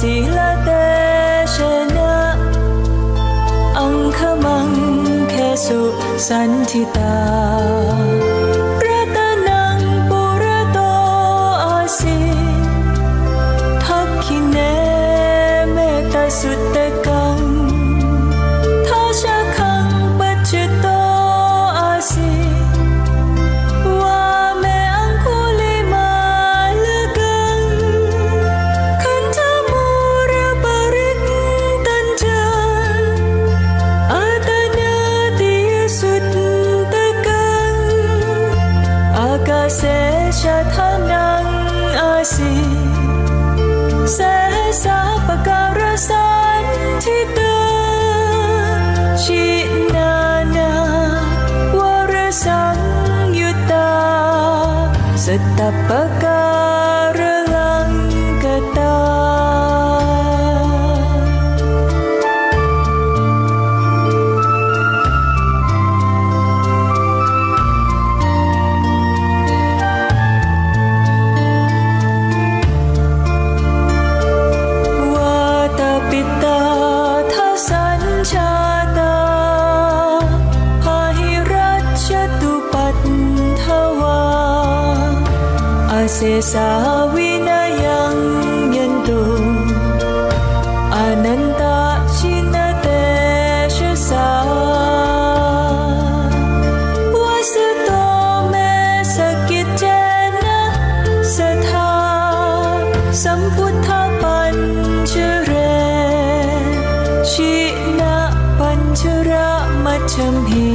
Silate Shana Angkamang Kesu สันทิตา the book สาวินายังยันตุอนันตชินเตชสาวัสโตเมสกิจเจนะสทาสมุทธปัญชเรชินะปัญระมัชมพี